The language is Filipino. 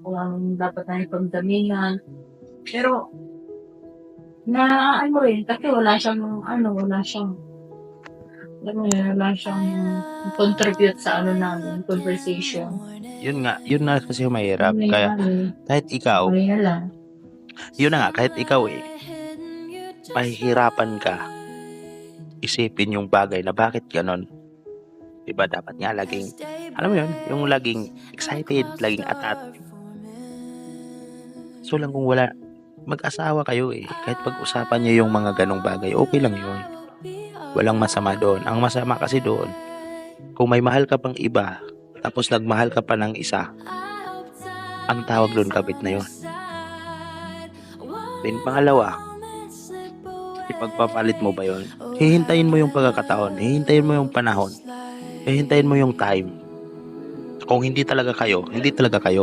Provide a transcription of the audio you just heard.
kung anong dapat na ipagdamingan. Pero, na ano rin, kasi wala siyang, ano, wala siyang, alam mo yun, wala siyang contribute sa ano namin, conversation. Yun nga, yun na kasi mahirap. Ano Kaya yan, kahit ikaw, lang. yun na nga, kahit ikaw eh, mahihirapan ka isipin yung bagay na bakit ganon. Diba dapat nga laging, alam mo yun, yung laging excited, laging atat. So lang kung wala, mag-asawa kayo eh. Kahit pag-usapan nyo yung mga ganong bagay, okay lang yun. Walang masama doon. Ang masama kasi doon, kung may mahal ka pang iba, tapos nagmahal ka pa ng isa, ang tawag doon kabit na yun. Then pangalawa, ipagpapalit mo ba yun? Hihintayin mo yung pagkakataon, hihintayin mo yung panahon, hihintayin mo yung time. Kung hindi talaga kayo, hindi talaga kayo.